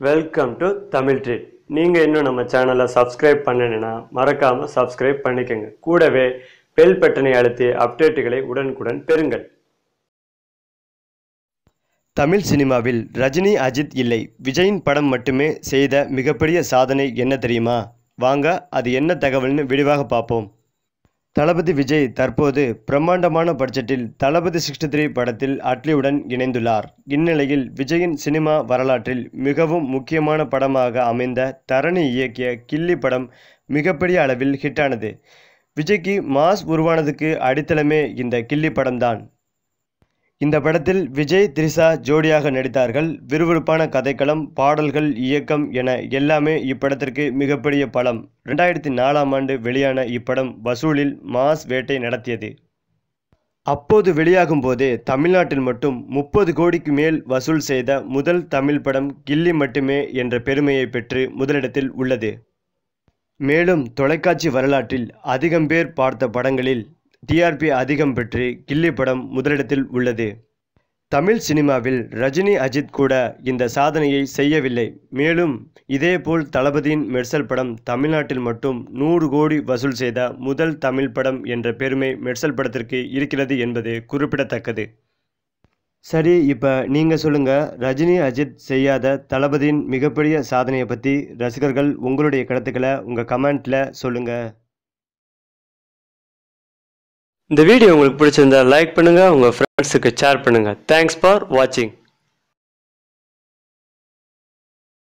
Welcome to Tamil treat நீங்கள் இன்னும் நம்ம சேனலை சப்ஸ்கிரைப் பண்ணணுன்னா மறக்காமல் சப்ஸ்கிரைப் பண்ணிக்கோங்க. கூடவே பெல் பட்டனை அழுத்தி அப்டேட்டுகளை உடனுக்குடன் பெறுங்கள். தமிழ் சினிமாவில் ரஜினி அஜித் இல்லை. விஜயின் படம் மட்டுமே செய்த மிகப்பெரிய சாதனை என்ன தெரியுமா? வாங்க அது என்ன தகவல்னு விரிவாக பார்ப்போம். தளபதி விஜய் தற்போது பிரம்மாண்டமான பட்ஜெட்டில் தளபதி சிக்ஸ்டி த்ரீ படத்தில் அட்லியுடன் இணைந்துள்ளார். இந்நிலையில் விஜயின் சினிமா வரலாற்றில் மிகவும் முக்கியமான படமாக அமைந்த தரணி இயக்கிய கில்லி படம் மிகப்பெரிய அளவில் ஹிட்டானது விஜய்க்கு மாஸ் உருவானதுக்கு அடித்தளமே இந்த கில்லி படம்தான். இந்த படத்தில் விஜய் த்ரிஷா ஜோடியாக நடித்தார்கள். விறுவிறுப்பான கதைக்களம் பாடல்கள் இயக்கம் என எல்லாமே இப்படத்திற்கு மிகப்பெரிய பலம். ரெண்டாயிரத்தி நாலாம் ஆண்டு வெளியான இப்படம் வசூலில் மாஸ் வேட்டை நடத்தியது. அப்போது வெளியாகும் போதே தமிழ்நாட்டில் மட்டும் முப்பது கோடிக்கு மேல் வசூல் செய்த முதல் தமிழ் படம் கில்லி மட்டுமே என்ற பெருமையை பெற்று முதலிடத்தில் உள்ளது. மேலும் தொலைக்காட்சி வரலாற்றில் அதிகம் பேர் பார்த்த படங்களில் டிஆர்பி அதிகம் பெற்று கில்லி படம் முதலிடத்தில் உள்ளது. தமிழ் சினிமாவில் ரஜினி அஜித் கூட இந்த சாதனையை செய்யவில்லை. மேலும் இதேபோல் தளபதியின் மெர்சல் படம் தமிழ்நாட்டில் மட்டும் நூறு கோடி வசூல் செய்த முதல் தமிழ் படம் என்ற பெருமை மெர்சல் படத்திற்கு இருக்கிறது என்பது குறிப்பிடத்தக்கது. சரி இப்போ நீங்கள் சொல்லுங்கள் ரஜினி அஜித் செய்யாத தளபதியின் மிகப்பெரிய சாதனையை பற்றி ரசிகர்கள் உங்களுடைய கருத்துக்களை உங்கள் கமெண்ட்டில் சொல்லுங்கள் இந்த வீடியோ உங்களுக்கு பிடிச்சிருந்தா லைக் பண்ணுங்கள் உங்கள் ஃப்ரெண்ட்ஸுக்கு ஷேர் பண்ணுங்கள் தேங்க்ஸ் ஃபார் வாட்சிங்